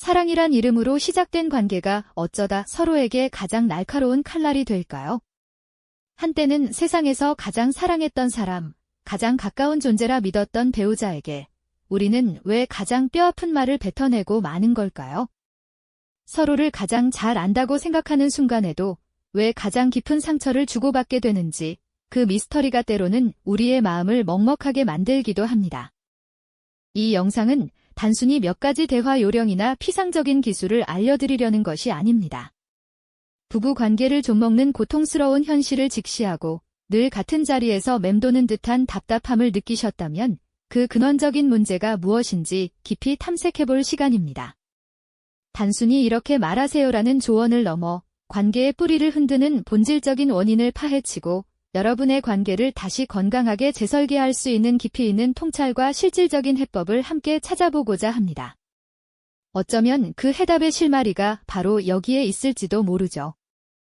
사랑이란 이름으로 시작된 관계가 어쩌다 서로에게 가장 날카로운 칼날이 될까요? 한때는 세상에서 가장 사랑했던 사람, 가장 가까운 존재라 믿었던 배우자에게 우리는 왜 가장 뼈아픈 말을 뱉어내고 마는 걸까요? 서로를 가장 잘 안다고 생각하는 순간에도 왜 가장 깊은 상처를 주고받게 되는지 그 미스터리가 때로는 우리의 마음을 먹먹하게 만들기도 합니다. 이 영상은 단순히 몇 가지 대화 요령이나 피상적인 기술을 알려드리려는 것이 아닙니다. 부부 관계를 좀먹는 고통스러운 현실을 직시하고 늘 같은 자리에서 맴도는 듯한 답답함을 느끼셨다면 그 근원적인 문제가 무엇인지 깊이 탐색해볼 시간입니다. 단순히 이렇게 말하세요라는 조언을 넘어 관계의 뿌리를 흔드는 본질적인 원인을 파헤치고 여러분의 관계를 다시 건강하게 재설계할 수 있는 깊이 있는 통찰과 실질적인 해법을 함께 찾아보고자 합니다. 어쩌면 그 해답의 실마리가 바로 여기에 있을지도 모르죠.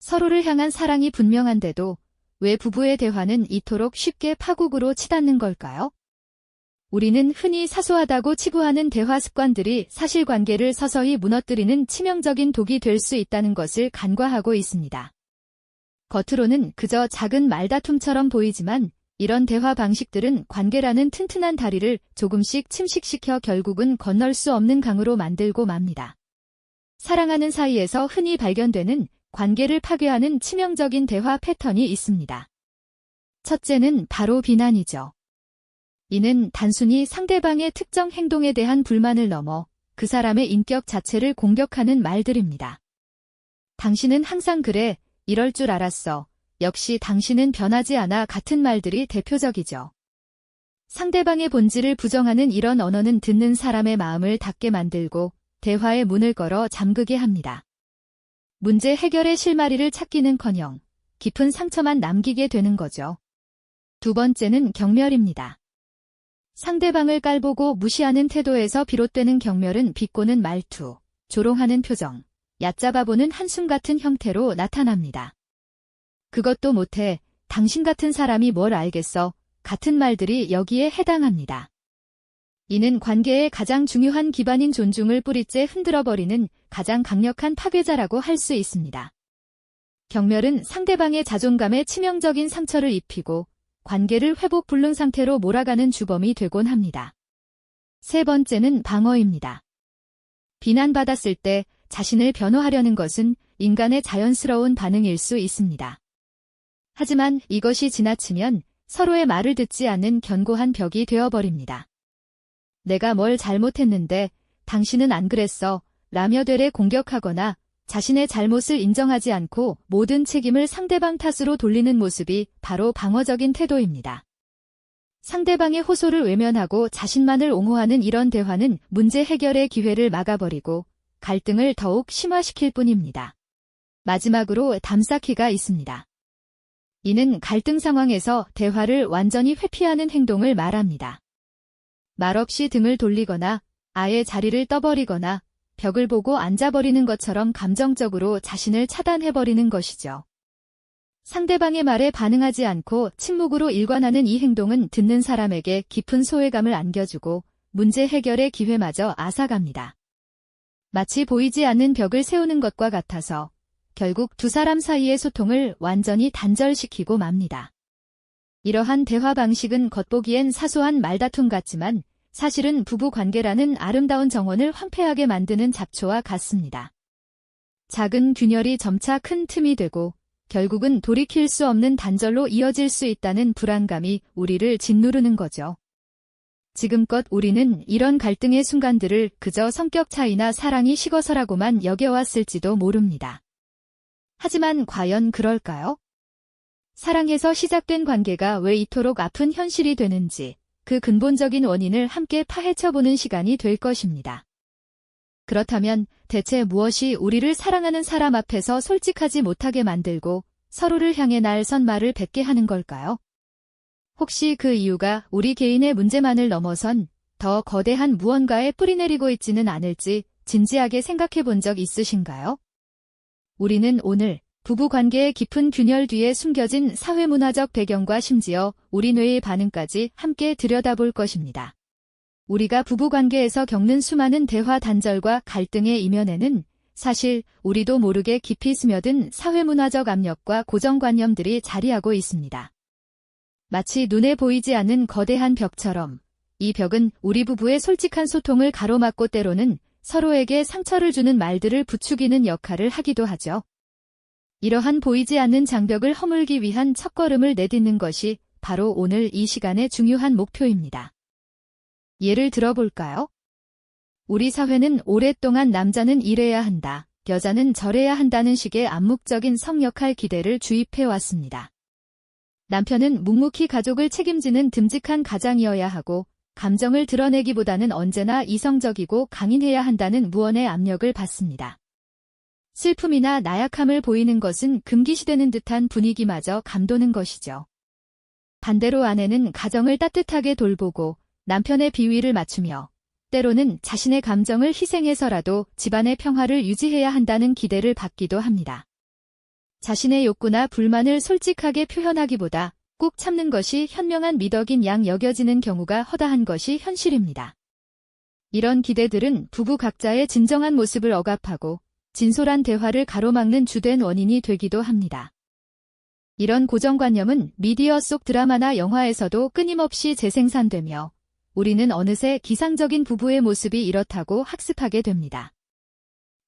서로를 향한 사랑이 분명한데도 왜 부부의 대화는 이토록 쉽게 파국으로 치닫는 걸까요? 우리는 흔히 사소하다고 치부하는 대화 습관들이 사실관계를 서서히 무너뜨리는 치명적인 독이 될 수 있다는 것을 간과하고 있습니다. 겉으로는 그저 작은 말다툼처럼 보이지만 이런 대화 방식들은 관계라는 튼튼한 다리를 조금씩 침식시켜 결국은 건널 수 없는 강으로 만들고 맙니다. 사랑하는 사이에서 흔히 발견되는 관계를 파괴하는 치명적인 대화 패턴이 있습니다. 첫째는 바로 비난이죠. 이는 단순히 상대방의 특정 행동에 대한 불만을 넘어 그 사람의 인격 자체를 공격하는 말들입니다. 당신은 항상 그래, 이럴 줄 알았어. 역시 당신은 변하지 않아 같은 말들이 대표적이죠. 상대방의 본질을 부정하는 이런 언어는 듣는 사람의 마음을 닫게 만들고 대화의 문을 걸어 잠그게 합니다. 문제 해결의 실마리를 찾기는커녕 깊은 상처만 남기게 되는 거죠. 두 번째는 경멸입니다. 상대방을 깔보고 무시하는 태도에서 비롯되는 경멸은 비꼬는 말투, 조롱하는 표정, 얕잡아보는 한숨 같은 형태로 나타납니다. 그것도 못해 당신 같은 사람이 뭘 알겠어 같은 말들이 여기에 해당합니다. 이는 관계의 가장 중요한 기반인 존중을 뿌리째 흔들어버리는 가장 강력한 파괴자라고 할 수 있습니다. 경멸은 상대방의 자존감에 치명적인 상처를 입히고 관계를 회복 불능 상태로 몰아가는 주범이 되곤 합니다. 세 번째는 방어입니다. 비난받았을 때 자신을 변호하려는 것은 인간의 자연스러운 반응일 수 있습니다. 하지만 이것이 지나치면 서로의 말을 듣지 않는 견고한 벽이 되어버립니다. 내가 뭘 잘못했는데 당신은 안 그랬어 라며 되레 공격하거나 자신의 잘못을 인정하지 않고 모든 책임을 상대방 탓으로 돌리는 모습이 바로 방어적인 태도입니다. 상대방의 호소를 외면하고 자신만을 옹호하는 이런 대화는 문제 해결의 기회를 막아버리고 갈등을 더욱 심화시킬 뿐입니다. 마지막으로 담쌓기가 있습니다. 이는 갈등 상황에서 대화를 완전히 회피하는 행동을 말합니다. 말없이 등을 돌리거나 아예 자리를 떠버리거나 벽을 보고 앉아버리는 것처럼 감정적으로 자신을 차단해버리는 것이죠. 상대방의 말에 반응하지 않고 침묵으로 일관하는 이 행동은 듣는 사람에게 깊은 소외감을 안겨주고 문제 해결의 기회마저 앗아갑니다. 마치 보이지 않는 벽을 세우는 것과 같아서 결국 두 사람 사이의 소통을 완전히 단절시키고 맙니다. 이러한 대화 방식은 겉보기엔 사소한 말다툼 같지만 사실은 부부 관계라는 아름다운 정원을 황폐하게 만드는 잡초와 같습니다. 작은 균열이 점차 큰 틈이 되고 결국은 돌이킬 수 없는 단절로 이어질 수 있다는 불안감이 우리를 짓누르는 거죠. 지금껏 우리는 이런 갈등의 순간들을 그저 성격 차이나 사랑이 식어서라고만 여겨왔을지도 모릅니다. 하지만 과연 그럴까요? 사랑에서 시작된 관계가 왜 이토록 아픈 현실이 되는지, 그 근본적인 원인을 함께 파헤쳐보는 시간이 될 것입니다. 그렇다면 대체 무엇이 우리를 사랑하는 사람 앞에서 솔직하지 못하게 만들고 서로를 향해 날선 말을 뱉게 하는 걸까요? 혹시 그 이유가 우리 개인의 문제만을 넘어선 더 거대한 무언가에 뿌리내리고 있지는 않을지 진지하게 생각해 본 적 있으신가요? 우리는 오늘 부부 관계의 깊은 균열 뒤에 숨겨진 사회문화적 배경과 심지어 우리 뇌의 반응까지 함께 들여다볼 것입니다. 우리가 부부 관계에서 겪는 수많은 대화 단절과 갈등의 이면에는 사실 우리도 모르게 깊이 스며든 사회문화적 압력과 고정관념들이 자리하고 있습니다. 마치 눈에 보이지 않는 거대한 벽처럼 이 벽은 우리 부부의 솔직한 소통을 가로막고 때로는 서로에게 상처를 주는 말들을 부추기는 역할을 하기도 하죠. 이러한 보이지 않는 장벽을 허물기 위한 첫걸음을 내딛는 것이 바로 오늘 이 시간의 중요한 목표입니다. 예를 들어볼까요? 우리 사회는 오랫동안 남자는 이래야 한다, 여자는 저래야 한다는 식의 암묵적인 성역할 기대를 주입해 왔습니다. 남편은 묵묵히 가족을 책임지는 듬직한 가장이어야 하고, 감정을 드러내기보다는 언제나 이성적이고 강인해야 한다는 무언의 압력을 받습니다. 슬픔이나 나약함을 보이는 것은 금기시되는 듯한 분위기마저 감도는 것이죠. 반대로 아내는 가정을 따뜻하게 돌보고 남편의 비위를 맞추며 때로는 자신의 감정을 희생해서라도 집안의 평화를 유지해야 한다는 기대를 받기도 합니다. 자신의 욕구나 불만을 솔직하게 표현하기보다 꾹 참는 것이 현명한 미덕인 양 여겨지는 경우가 허다한 것이 현실입니다. 이런 기대들은 부부 각자의 진정한 모습을 억압하고 진솔한 대화를 가로막는 주된 원인이 되기도 합니다. 이런 고정관념은 미디어 속 드라마나 영화에서도 끊임없이 재생산되며 우리는 어느새 기상적인 부부의 모습이 이렇다고 학습하게 됩니다.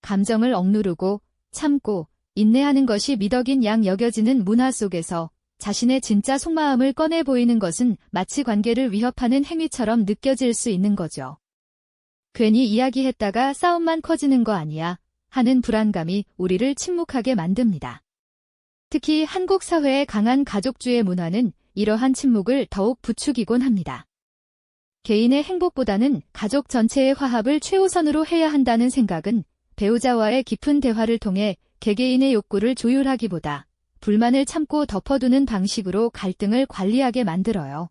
감정을 억누르고 참고 인내하는 것이 미덕인 양 여겨지는 문화 속에서 자신의 진짜 속마음을 꺼내 보이는 것은 마치 관계를 위협하는 행위처럼 느껴질 수 있는 거죠. 괜히 이야기했다가 싸움만 커지는 거 아니야 하는 불안감이 우리를 침묵하게 만듭니다. 특히 한국 사회의 강한 가족주의 문화는 이러한 침묵을 더욱 부추기곤 합니다. 개인의 행복보다는 가족 전체의 화합을 최우선으로 해야 한다는 생각은 배우자와의 깊은 대화를 통해 개개인의 욕구를 조율하기보다 불만을 참고 덮어두는 방식으로 갈등을 관리하게 만들어요.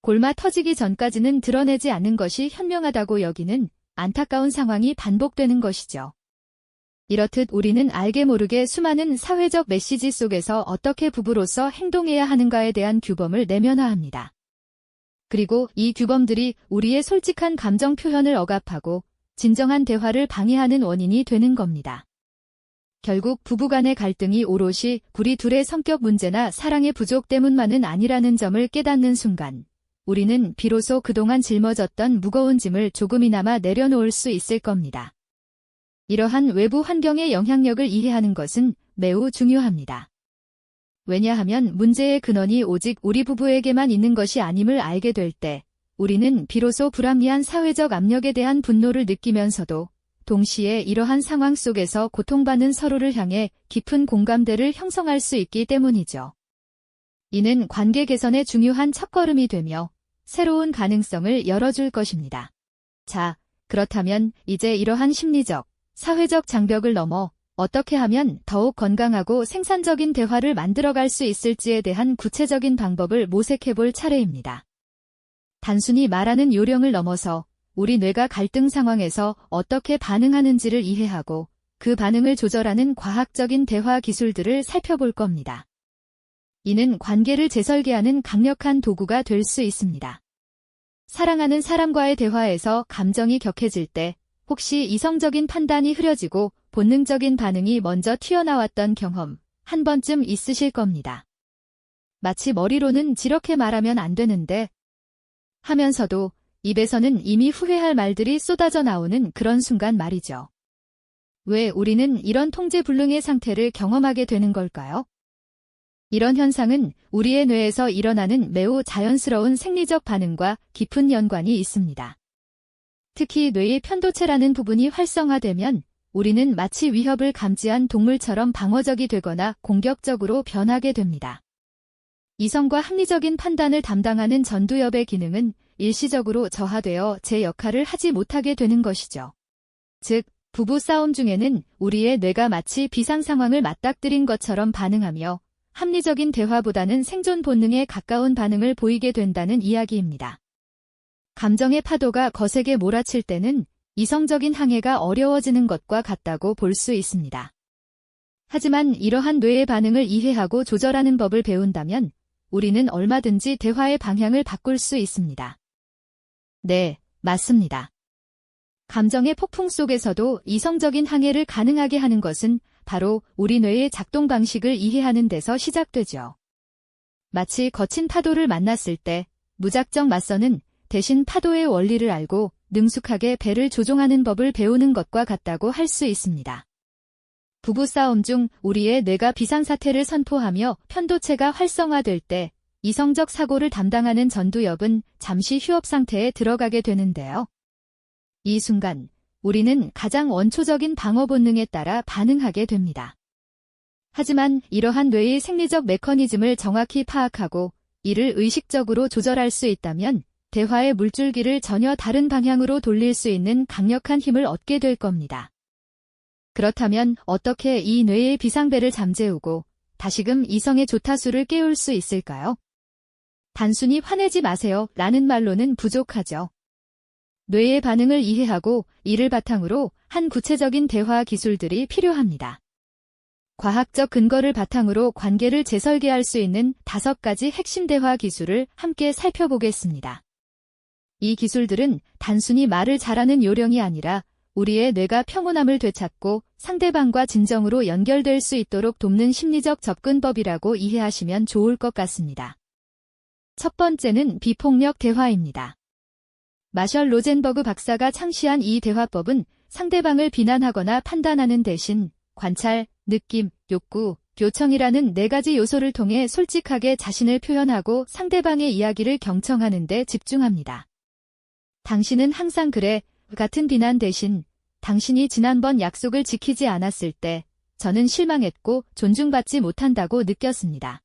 골마 터지기 전까지는 드러내지 않는 것이 현명하다고 여기는 안타까운 상황이 반복되는 것이죠. 이렇듯 우리는 알게 모르게 수많은 사회적 메시지 속에서 어떻게 부부로서 행동해야 하는가에 대한 규범을 내면화합니다. 그리고 이 규범들이 우리의 솔직한 감정 표현을 억압하고 진정한 대화를 방해하는 원인이 되는 겁니다. 결국 부부간의 갈등이 오롯이 우리 둘의 성격 문제나 사랑의 부족 때문만은 아니라는 점을 깨닫는 순간 우리는 비로소 그동안 짊어졌던 무거운 짐을 조금이나마 내려놓을 수 있을 겁니다. 이러한 외부 환경의 영향력을 이해하는 것은 매우 중요합니다. 왜냐하면 문제의 근원이 오직 우리 부부에게만 있는 것이 아님을 알게 될 때 우리는 비로소 불합리한 사회적 압력에 대한 분노를 느끼면서도 동시에 이러한 상황 속에서 고통받는 서로를 향해 깊은 공감대를 형성할 수 있기 때문이죠. 이는 관계 개선의 중요한 첫걸음이 되며 새로운 가능성을 열어줄 것입니다. 자, 그렇다면 이제 이러한 심리적, 사회적 장벽을 넘어 어떻게 하면 더욱 건강하고 생산적인 대화를 만들어갈 수 있을지에 대한 구체적인 방법을 모색해 볼 차례입니다. 단순히 말하는 요령을 넘어서 우리 뇌가 갈등 상황에서 어떻게 반응하는지를 이해하고 그 반응을 조절하는 과학적인 대화 기술들을 살펴볼 겁니다. 이는 관계를 재설계하는 강력한 도구가 될 수 있습니다. 사랑하는 사람과의 대화에서 감정이 격해질 때 혹시 이성적인 판단이 흐려지고 본능적인 반응이 먼저 튀어나왔던 경험 한 번쯤 있으실 겁니다. 마치 머리로는 이렇게 말하면 안 되는데 하면서도 입에서는 이미 후회할 말들이 쏟아져 나오는 그런 순간 말이죠. 왜 우리는 이런 통제불능의 상태를 경험하게 되는 걸까요? 이런 현상은 우리의 뇌에서 일어나는 매우 자연스러운 생리적 반응과 깊은 연관이 있습니다. 특히 뇌의 편도체라는 부분이 활성화되면 우리는 마치 위협을 감지한 동물처럼 방어적이 되거나 공격적으로 변하게 됩니다. 이성과 합리적인 판단을 담당하는 전두엽의 기능은 일시적으로 저하되어 제 역할을 하지 못하게 되는 것이죠. 즉, 부부 싸움 중에는 우리의 뇌가 마치 비상 상황을 맞닥뜨린 것처럼 반응하며 합리적인 대화보다는 생존 본능에 가까운 반응을 보이게 된다는 이야기입니다. 감정의 파도가 거세게 몰아칠 때는 이성적인 항해가 어려워지는 것과 같다고 볼 수 있습니다. 하지만 이러한 뇌의 반응을 이해하고 조절하는 법을 배운다면 우리는 얼마든지 대화의 방향을 바꿀 수 있습니다. 네, 맞습니다. 감정의 폭풍 속에서도 이성적인 항해를 가능하게 하는 것은 바로 우리 뇌의 작동 방식을 이해하는 데서 시작되죠. 마치 거친 파도를 만났을 때 무작정 맞서는 대신 파도의 원리를 알고 능숙하게 배를 조종하는 법을 배우는 것과 같다고 할 수 있습니다. 부부싸움 중 우리의 뇌가 비상사태를 선포하며 편도체가 활성화될 때 이성적 사고를 담당하는 전두엽은 잠시 휴업 상태에 들어가게 되는데요. 이 순간 우리는 가장 원초적인 방어 본능에 따라 반응하게 됩니다. 하지만 이러한 뇌의 생리적 메커니즘을 정확히 파악하고 이를 의식적으로 조절할 수 있다면 대화의 물줄기를 전혀 다른 방향으로 돌릴 수 있는 강력한 힘을 얻게 될 겁니다. 그렇다면 어떻게 이 뇌의 비상배를 잠재우고 다시금 이성의 조타수를 깨울 수 있을까요? 단순히 화내지 마세요 라는 말로는 부족하죠. 뇌의 반응을 이해하고 이를 바탕으로 한 구체적인 대화 기술들이 필요합니다. 과학적 근거를 바탕으로 관계를 재설계할 수 있는 다섯 가지 핵심 대화 기술을 함께 살펴보겠습니다. 이 기술들은 단순히 말을 잘하는 요령이 아니라 우리의 뇌가 평온함을 되찾고 상대방과 진정으로 연결될 수 있도록 돕는 심리적 접근법이라고 이해하시면 좋을 것 같습니다. 첫 번째는 비폭력 대화입니다. 마셜 로젠버그 박사가 창시한 이 대화법은 상대방을 비난하거나 판단하는 대신 관찰, 느낌, 욕구, 요청이라는 네 가지 요소를 통해 솔직하게 자신을 표현하고 상대방의 이야기를 경청하는 데 집중합니다. 당신은 항상 그래 같은 비난 대신 당신이 지난번 약속을 지키지 않았을 때 저는 실망했고 존중받지 못한다고 느꼈습니다.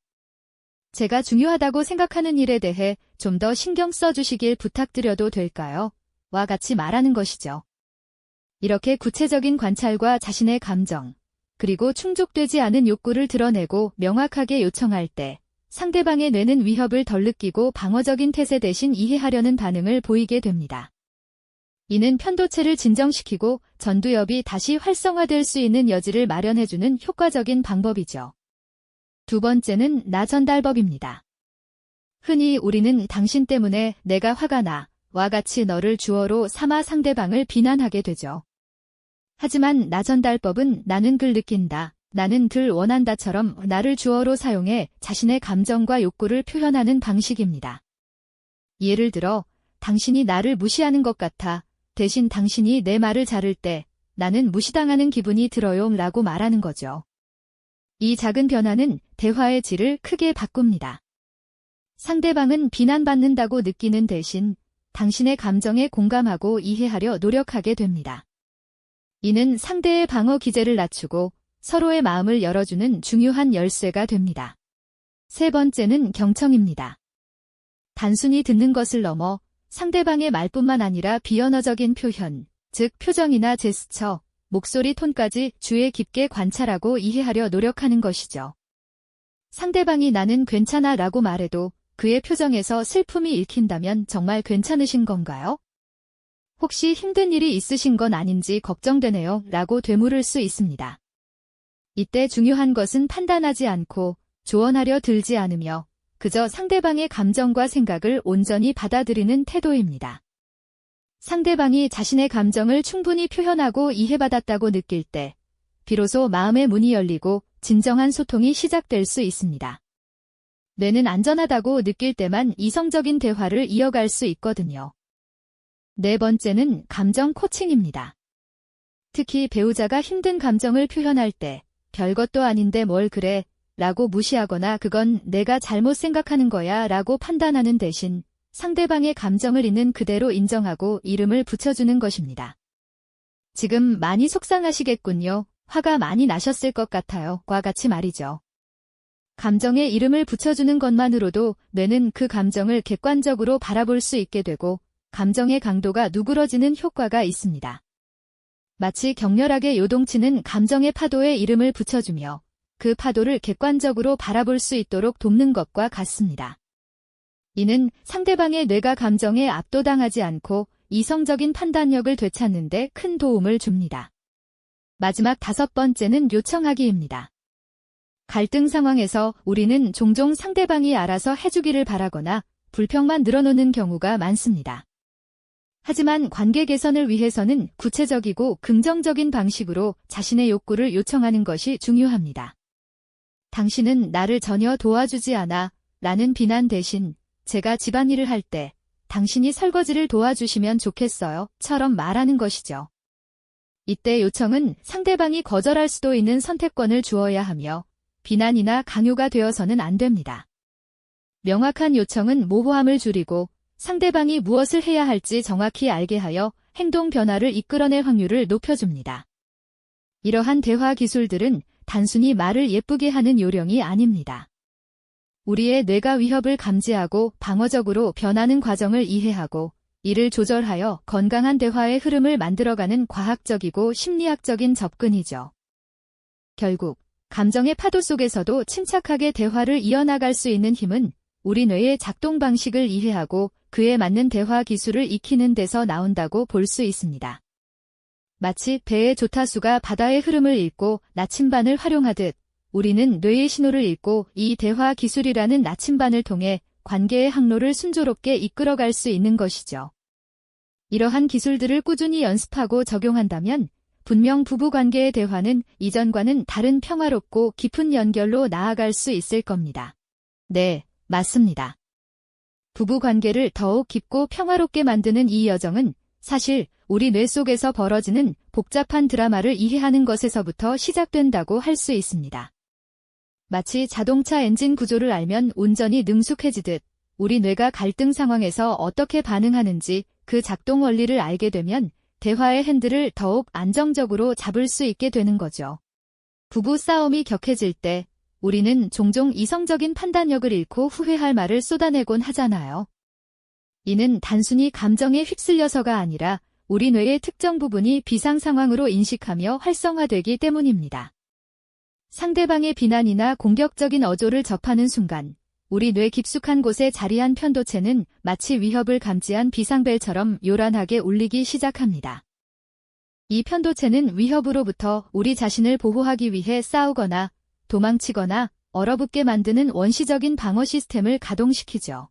제가 중요하다고 생각하는 일에 대해 좀 더 신경 써주시길 부탁드려도 될까요? 와 같이 말하는 것이죠. 이렇게 구체적인 관찰과 자신의 감정, 그리고 충족되지 않은 욕구를 드러내고 명확하게 요청할 때 상대방의 뇌는 위협을 덜 느끼고 방어적인 태세 대신 이해하려는 반응을 보이게 됩니다. 이는 편도체를 진정시키고 전두엽이 다시 활성화될 수 있는 여지를 마련해주는 효과적인 방법이죠. 두 번째는 나 전달법입니다. 흔히 우리는 당신 때문에 내가 화가 나, 와 같이 너를 주어로 삼아 상대방을 비난하게 되죠. 하지만 나 전달법은 나는 글 느낀다, 나는 들 원한다처럼 나를 주어로 사용해 자신의 감정과 욕구를 표현하는 방식입니다. 예를 들어, 당신이 나를 무시하는 것 같아, 대신 당신이 내 말을 자를 때 나는 무시당하는 기분이 들어요 라고 말하는 거죠. 이 작은 변화는 대화의 질을 크게 바꿉니다. 상대방은 비난받는다고 느끼는 대신 당신의 감정에 공감하고 이해하려 노력하게 됩니다. 이는 상대의 방어 기제를 낮추고 서로의 마음을 열어주는 중요한 열쇠가 됩니다. 세 번째는 경청입니다. 단순히 듣는 것을 넘어 상대방의 말뿐만 아니라 비언어적인 표현, 즉 표정이나 제스처, 목소리 톤까지 주의 깊게 관찰하고 이해하려 노력하는 것이죠. 상대방이 나는 괜찮아 라고 말해도 그의 표정에서 슬픔이 읽힌다면 정말 괜찮으신 건가요? 혹시 힘든 일이 있으신 건 아닌지 걱정되네요 라고 되물을 수 있습니다. 이때 중요한 것은 판단하지 않고 조언하려 들지 않으며 그저 상대방의 감정과 생각을 온전히 받아들이는 태도입니다. 상대방이 자신의 감정을 충분히 표현하고 이해받았다고 느낄 때 비로소 마음의 문이 열리고 진정한 소통이 시작될 수 있습니다. 뇌는 안전하다고 느낄 때만 이성적인 대화를 이어갈 수 있거든요. 네 번째는 감정 코칭입니다. 특히 배우자가 힘든 감정을 표현할 때 별것도 아닌데 뭘 그래 라고 무시하거나 그건 내가 잘못 생각하는 거야 라고 판단하는 대신 상대방의 감정을 있는 그대로 인정하고 이름을 붙여주는 것입니다. 지금 많이 속상하시겠군요. 화가 많이 나셨을 것 같아요. 과 같이 말이죠. 감정에 이름을 붙여주는 것만으로도 뇌는 그 감정을 객관적으로 바라볼 수 있게 되고 감정의 강도가 누그러지는 효과가 있습니다. 마치 격렬하게 요동치는 감정의 파도에 이름을 붙여주며 그 파도를 객관적으로 바라볼 수 있도록 돕는 것과 같습니다. 이는 상대방의 뇌가 감정에 압도당하지 않고 이성적인 판단력을 되찾는 데 큰 도움을 줍니다. 마지막 다섯 번째는 요청하기입니다. 갈등 상황에서 우리는 종종 상대방이 알아서 해주기를 바라거나 불평만 늘어놓는 경우가 많습니다. 하지만 관계 개선을 위해서는 구체적이고 긍정적인 방식으로 자신의 욕구를 요청하는 것이 중요합니다. 당신은 나를 전혀 도와주지 않아 라는 비난 대신 제가 집안일을 할 때 당신이 설거지를 도와주시면 좋겠어요. 처럼 말하는 것이죠. 이때 요청은 상대방이 거절할 수도 있는 선택권을 주어야 하며 비난이나 강요가 되어서는 안 됩니다. 명확한 요청은 모호함을 줄이고 상대방이 무엇을 해야 할지 정확히 알게 하여 행동 변화를 이끌어낼 확률을 높여줍니다. 이러한 대화 기술들은 단순히 말을 예쁘게 하는 요령이 아닙니다. 우리의 뇌가 위협을 감지하고 방어적으로 변하는 과정을 이해하고 이를 조절하여 건강한 대화의 흐름을 만들어가는 과학적이고 심리학적인 접근이죠. 결국 감정의 파도 속에서도 침착하게 대화를 이어나갈 수 있는 힘은 우리 뇌의 작동 방식을 이해하고 그에 맞는 대화 기술을 익히는 데서 나온다고 볼 수 있습니다. 마치 배의 조타수가 바다의 흐름을 읽고 나침반을 활용하듯 우리는 뇌의 신호를 읽고 이 대화 기술이라는 나침반을 통해 관계의 항로를 순조롭게 이끌어갈 수 있는 것이죠. 이러한 기술들을 꾸준히 연습하고 적용한다면 분명 부부 관계의 대화는 이전과는 다른 평화롭고 깊은 연결로 나아갈 수 있을 겁니다. 네, 맞습니다. 부부 관계를 더욱 깊고 평화롭게 만드는 이 여정은 사실 우리 뇌 속에서 벌어지는 복잡한 드라마를 이해하는 것에서부터 시작된다고 할 수 있습니다. 마치 자동차 엔진 구조를 알면 운전이 능숙해지듯 우리 뇌가 갈등 상황에서 어떻게 반응하는지 그 작동 원리를 알게 되면 대화의 핸들을 더욱 안정적으로 잡을 수 있게 되는 거죠. 부부 싸움이 격해질 때 우리는 종종 이성적인 판단력을 잃고 후회할 말을 쏟아내곤 하잖아요. 이는 단순히 감정에 휩쓸려서가 아니라 우리 뇌의 특정 부분이 비상 상황으로 인식하며 활성화되기 때문입니다. 상대방의 비난이나 공격적인 어조를 접하는 순간 우리 뇌 깊숙한 곳에 자리한 편도체는 마치 위협을 감지한 비상벨처럼 요란하게 울리기 시작합니다. 이 편도체는 위협으로부터 우리 자신을 보호하기 위해 싸우거나 도망치거나 얼어붙게 만드는 원시적인 방어 시스템을 가동시키죠.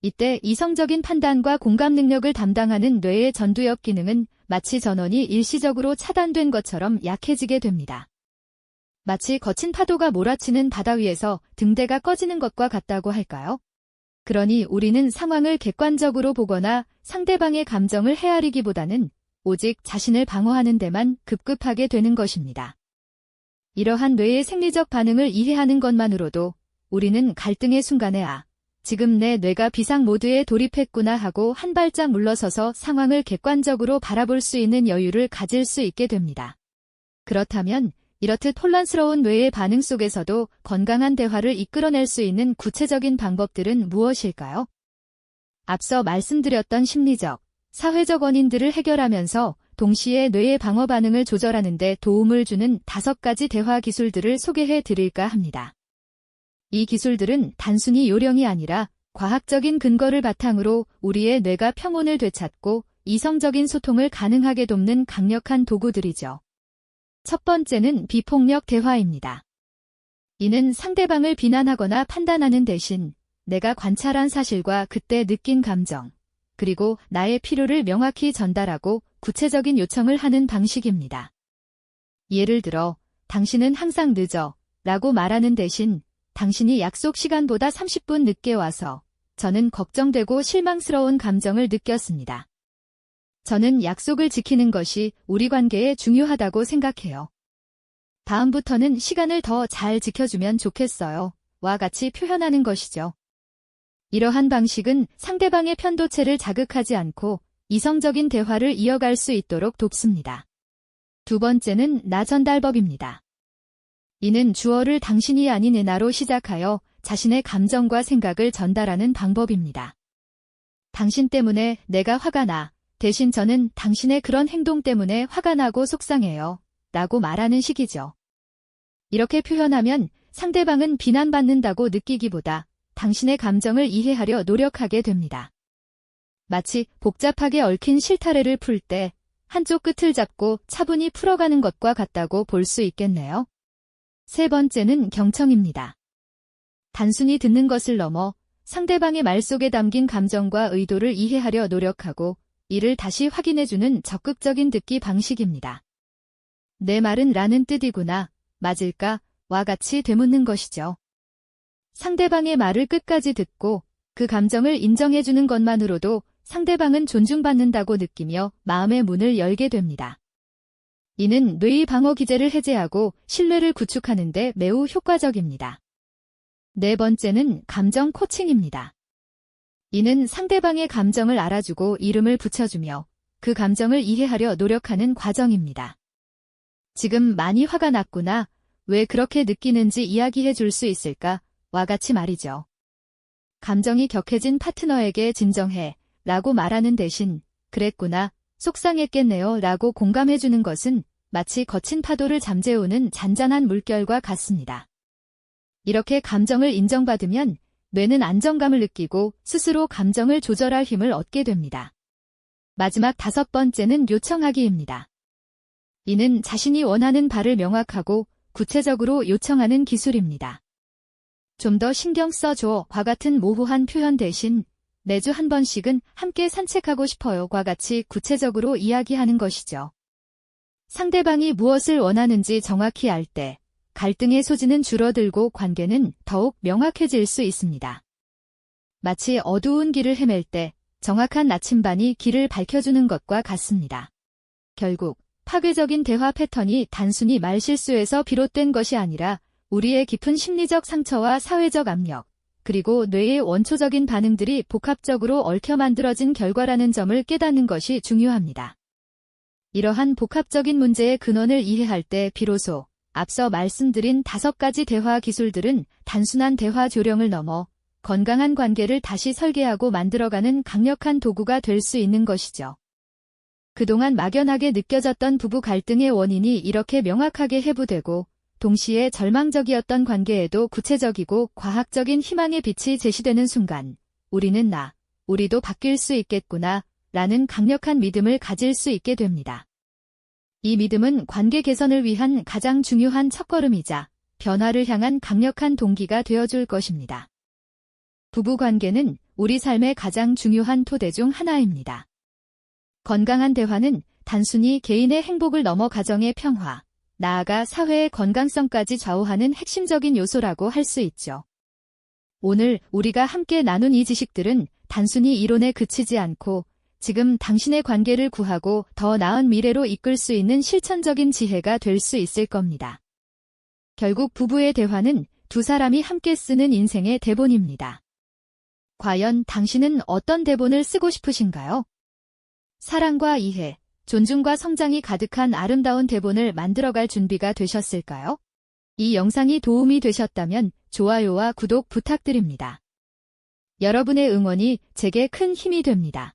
이때 이성적인 판단과 공감 능력을 담당하는 뇌의 전두엽 기능은 마치 전원이 일시적으로 차단된 것처럼 약해지게 됩니다. 마치 거친 파도가 몰아치는 바다 위에서 등대가 꺼지는 것과 같다고 할까요? 그러니 우리는 상황을 객관적으로 보거나 상대방의 감정을 헤아리기보다는 오직 자신을 방어하는 데만 급급하게 되는 것입니다. 이러한 뇌의 생리적 반응을 이해하는 것만으로도 우리는 갈등의 순간에 아, 지금 내 뇌가 비상 모드에 돌입했구나 하고 한 발짝 물러서서 상황을 객관적으로 바라볼 수 있는 여유를 가질 수 있게 됩니다. 그렇다면 이렇듯 혼란스러운 뇌의 반응 속에서도 건강한 대화를 이끌어낼 수 있는 구체적인 방법들은 무엇일까요? 앞서 말씀드렸던 심리적, 사회적 원인들을 해결하면서 동시에 뇌의 방어 반응을 조절하는 데 도움을 주는 다섯 가지 대화 기술들을 소개해 드릴까 합니다. 이 기술들은 단순히 요령이 아니라 과학적인 근거를 바탕으로 우리의 뇌가 평온을 되찾고 이성적인 소통을 가능하게 돕는 강력한 도구들이죠. 첫 번째는 비폭력 대화입니다. 이는 상대방을 비난하거나 판단하는 대신 내가 관찰한 사실과 그때 느낀 감정, 그리고 나의 필요를 명확히 전달하고 구체적인 요청을 하는 방식입니다. 예를 들어, 당신은 항상 늦어 라고 말하는 대신 당신이 약속 시간보다 30분 늦게 와서 저는 걱정되고 실망스러운 감정을 느꼈습니다. 저는 약속을 지키는 것이 우리 관계에 중요하다고 생각해요. 다음부터는 시간을 더 잘 지켜주면 좋겠어요. 와 같이 표현하는 것이죠. 이러한 방식은 상대방의 편도체를 자극하지 않고 이성적인 대화를 이어갈 수 있도록 돕습니다. 두 번째는 나 전달법입니다. 이는 주어를 당신이 아닌 애나로 시작하여 자신의 감정과 생각을 전달하는 방법입니다. 당신 때문에 내가 화가 나. 대신 저는 당신의 그런 행동 때문에 화가 나고 속상해요. 라고 말하는 식이죠. 이렇게 표현하면 상대방은 비난받는다고 느끼기보다 당신의 감정을 이해하려 노력하게 됩니다. 마치 복잡하게 얽힌 실타래를 풀 때 한쪽 끝을 잡고 차분히 풀어가는 것과 같다고 볼 수 있겠네요. 세 번째는 경청입니다. 단순히 듣는 것을 넘어 상대방의 말 속에 담긴 감정과 의도를 이해하려 노력하고 이를 다시 확인해주는 적극적인 듣기 방식입니다. 내 말은 라는 뜻이구나, 맞을까, 와 같이 되묻는 것이죠. 상대방의 말을 끝까지 듣고 그 감정을 인정해주는 것만으로도 상대방은 존중받는다고 느끼며 마음의 문을 열게 됩니다. 이는 뇌의 방어 기제를 해제하고 신뢰를 구축하는데 매우 효과적입니다. 네 번째는 감정 코칭입니다. 이는 상대방의 감정을 알아주고 이름을 붙여주며 그 감정을 이해하려 노력하는 과정입니다. 지금 많이 화가 났구나. 왜 그렇게 느끼는지 이야기해 줄 수 있을까? 와 같이 말이죠. 감정이 격해진 파트너에게 진정해 라고 말하는 대신 그랬구나, 속상했겠네요 라고 공감해 주는 것은 마치 거친 파도를 잠재우는 잔잔한 물결과 같습니다. 이렇게 감정을 인정받으면 뇌는 안정감을 느끼고 스스로 감정을 조절할 힘을 얻게 됩니다. 마지막 다섯 번째는 요청하기입니다. 이는 자신이 원하는 바를 명확하고 구체적으로 요청하는 기술입니다. 좀 더 신경 써줘 과 같은 모호한 표현 대신 매주 한 번씩은 함께 산책하고 싶어요 과 같이 구체적으로 이야기하는 것이죠. 상대방이 무엇을 원하는지 정확히 알 때 갈등의 소지는 줄어들고 관계는 더욱 명확해질 수 있습니다. 마치 어두운 길을 헤맬 때 정확한 나침반이 길을 밝혀주는 것과 같습니다. 결국 파괴적인 대화 패턴이 단순히 말실수에서 비롯된 것이 아니라 우리의 깊은 심리적 상처와 사회적 압력, 그리고 뇌의 원초적인 반응들이 복합적으로 얽혀 만들어진 결과라는 점을 깨닫는 것이 중요합니다. 이러한 복합적인 문제의 근원을 이해할 때 비로소 앞서 말씀드린 다섯 가지 대화 기술들은 단순한 대화 조령을 넘어 건강한 관계를 다시 설계하고 만들어가는 강력한 도구가 될 수 있는 것이죠. 그동안 막연하게 느껴졌던 부부 갈등의 원인이 이렇게 명확하게 해부되고 동시에 절망적이었던 관계에도 구체적이고 과학적인 희망의 빛이 제시되는 순간 우리는 나, 우리도 바뀔 수 있겠구나 라는 강력한 믿음을 가질 수 있게 됩니다. 이 믿음은 관계 개선을 위한 가장 중요한 첫걸음이자 변화를 향한 강력한 동기가 되어줄 것입니다. 부부 관계는 우리 삶의 가장 중요한 토대 중 하나입니다. 건강한 대화는 단순히 개인의 행복을 넘어 가정의 평화, 나아가 사회의 건강성까지 좌우하는 핵심적인 요소라고 할 수 있죠. 오늘 우리가 함께 나눈 이 지식들은 단순히 이론에 그치지 않고 지금 당신의 관계를 구하고 더 나은 미래로 이끌 수 있는 실천적인 지혜가 될 수 있을 겁니다. 결국 부부의 대화는 두 사람이 함께 쓰는 인생의 대본입니다. 과연 당신은 어떤 대본을 쓰고 싶으신가요? 사랑과 이해, 존중과 성장이 가득한 아름다운 대본을 만들어갈 준비가 되셨을까요? 이 영상이 도움이 되셨다면 좋아요와 구독 부탁드립니다. 여러분의 응원이 제게 큰 힘이 됩니다.